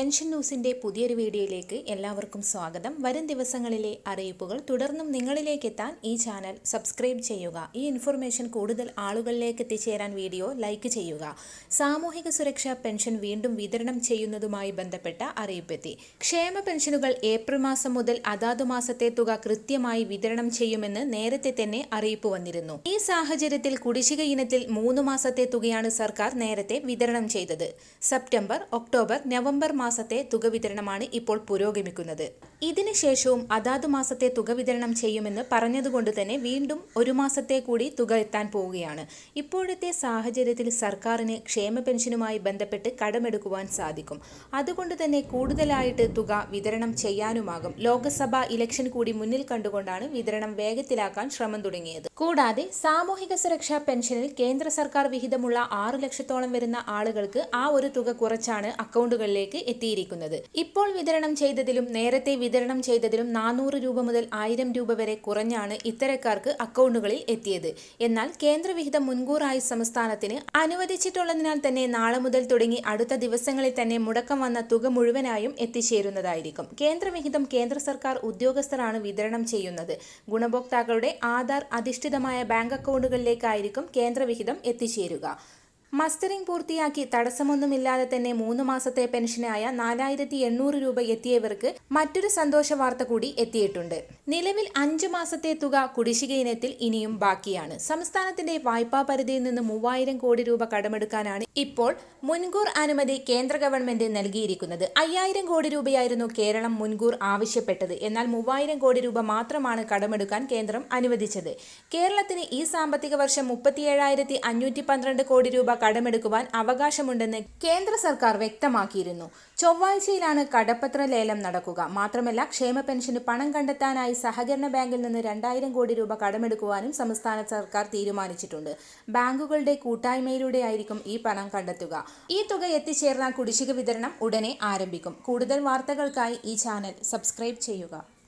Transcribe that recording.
Pension ന്യൂസിന്റെ പുതിയൊരു വീഡിയോയിലേക്ക് എല്ലാവർക്കും സ്വാഗതം. വരും ദിവസങ്ങളിലെ അറിയിപ്പുകൾ തുടർന്നും നിങ്ങളിലേക്ക് എത്താൻ ഈ ചാനൽ സബ്സ്ക്രൈബ് ചെയ്യുക. ഈ ഇൻഫർമേഷൻ കൂടുതൽ ആളുകളിലേക്ക് എത്തിച്ചേരാൻ വീഡിയോ ലൈക്ക് ചെയ്യുക. സാമൂഹിക സുരക്ഷാ പെൻഷൻ വീണ്ടും വിതരണം ചെയ്യുന്നതുമായി ബന്ധപ്പെട്ട അറിയിപ്പെത്തി. ക്ഷേമ പെൻഷനുകൾ ഏപ്രിൽ മാസം മുതൽ അതാതു മാസത്തെ തുക കൃത്യമായി വിതരണം ചെയ്യുമെന്ന് നേരത്തെ തന്നെ അറിയിപ്പ് വന്നിരുന്നു. ഈ സാഹചര്യത്തിൽ കുടിശ്ശിക ഇനത്തിൽ മൂന്ന് മാസത്തെ തുകയാണ് സർക്കാർ നേരത്തെ വിതരണം ചെയ്തത്. സെപ്റ്റംബർ ഒക്ടോബർ നവംബർ മാസത്തെ തുക വിതരണമാണ് ഇപ്പോൾ പുരോഗമിക്കുന്നത് ഇതിനുശേഷവും അതാത് മാസത്തെ തുക വിതരണം ചെയ്യുമെന്ന് പറഞ്ഞതുകൊണ്ട് തന്നെ വീണ്ടും ഒരു മാസത്തെ കൂടി തുക എത്താൻ പോവുകയാണ്. ഇപ്പോഴത്തെ സാഹചര്യത്തിൽ സർക്കാരിന് ക്ഷേമ പെൻഷനുമായി ബന്ധപ്പെട്ട് കടമെടുക്കുവാൻ സാധിക്കും. അതുകൊണ്ട് തന്നെ കൂടുതലായിട്ട് തുക വിതരണം ചെയ്യാനുമാകും. ലോക്സഭാ ഇലക്ഷൻ കൂടി മുന്നിൽ കണ്ടുകൊണ്ടാണ് വിതരണം വേഗത്തിലാക്കാൻ ശ്രമം തുടങ്ങിയത്. കൂടാതെ സാമൂഹിക സുരക്ഷാ പെൻഷനിൽ കേന്ദ്ര സർക്കാർ വിഹിതമുള്ള ആറ് ലക്ഷത്തോളം വരുന്ന ആളുകൾക്ക് ആ ഒരു തുക കുറച്ചാണ് അക്കൗണ്ടുകളിലേക്ക് എത്തിയിരിക്കുന്നത്. ഇപ്പോൾ വിതരണം ചെയ്തതിലും നേരത്തെ വിതരണം ചെയ്തതിലും നാനൂറ് രൂപ മുതൽ ആയിരം രൂപ വരെ കുറഞ്ഞാണ് ഇത്തരക്കാർക്ക് അക്കൗണ്ടുകളിൽ എത്തിയത്. എന്നാൽ കേന്ദ്രവിഹിതം മുൻകൂറായി സംസ്ഥാനത്തിന് അനുവദിച്ചിട്ടുള്ളതിനാൽ തന്നെ നാളെ മുതൽ തുടങ്ങി അടുത്ത ദിവസങ്ങളിൽ തന്നെ മുടക്കം വന്ന തുക മുഴുവനായും എത്തിച്ചേരുന്നതായിരിക്കും. കേന്ദ്രവിഹിതം കേന്ദ്ര സർക്കാർ ഉദ്യോഗസ്ഥരാണ് വിതരണം ചെയ്യുന്നത്. ഗുണഭോക്താക്കളുടെ ആധാർ അധിഷ്ഠിതമായ ബാങ്ക് അക്കൗണ്ടുകളിലേക്കായിരിക്കും കേന്ദ്രവിഹിതം എത്തിച്ചേരുക. മസ്റ്ററിംഗ് പൂർത്തിയാക്കി തടസ്സമൊന്നുമില്ലാതെ തന്നെ മൂന്ന് മാസത്തെ പെൻഷനായ നാലായിരത്തി എണ്ണൂറ് രൂപ എത്തിയവർക്ക് മറ്റൊരു സന്തോഷ വാർത്ത കൂടി എത്തിയിട്ടുണ്ട്. നിലവിൽ അഞ്ചു മാസത്തെ തുക കുടിശ്ശിക ഇനത്തിൽ ഇനിയും ബാക്കിയാണ്. സംസ്ഥാനത്തിന്റെ വായ്പാ പരിധിയിൽ നിന്ന് മൂവായിരം കോടി രൂപ കടമെടുക്കാനാണ് ഇപ്പോൾ മുൻകൂർ അനുമതി കേന്ദ്ര ഗവൺമെന്റ് നൽകിയിരിക്കുന്നത്. അയ്യായിരം കോടി രൂപയായിരുന്നു കേരളം മുൻകൂർ ആവശ്യപ്പെട്ടത്. എന്നാൽ മൂവായിരം കോടി രൂപ മാത്രമാണ് കടമെടുക്കാൻ കേന്ദ്രം അനുവദിച്ചത്. കേരളത്തിന് ഈ സാമ്പത്തിക വർഷം മുപ്പത്തിയേഴായിരത്തി അഞ്ഞൂറ്റി പന്ത്രണ്ട് കോടി രൂപ കടമെടുക്കുവാൻ അവകാശമുണ്ടെന്ന് കേന്ദ്ര സർക്കാർ വ്യക്തമാക്കിയിരുന്നു. ചൊവ്വാഴ്ചയിലാണ് കടപ്പത്ര ലേലം നടക്കുക. മാത്രമല്ല ക്ഷേമ പെൻഷന് പണം കണ്ടെത്താനായി സഹകരണ ബാങ്കിൽ നിന്ന് രണ്ടായിരം കോടി രൂപ കടമെടുക്കുവാനും സംസ്ഥാന സർക്കാർ തീരുമാനിച്ചിട്ടുണ്ട്. ബാങ്കുകളുടെ കൂട്ടായ്മയിലൂടെ ആയിരിക്കും ഈ പണം കണ്ടെത്തുക. ഈ തുക എത്തിച്ചേർന്ന കുടിശ്ശിക വിതരണം ഉടനെ ആരംഭിക്കും. കൂടുതൽ വാർത്തകൾക്കായി ഈ ചാനൽ സബ്സ്ക്രൈബ് ചെയ്യുക.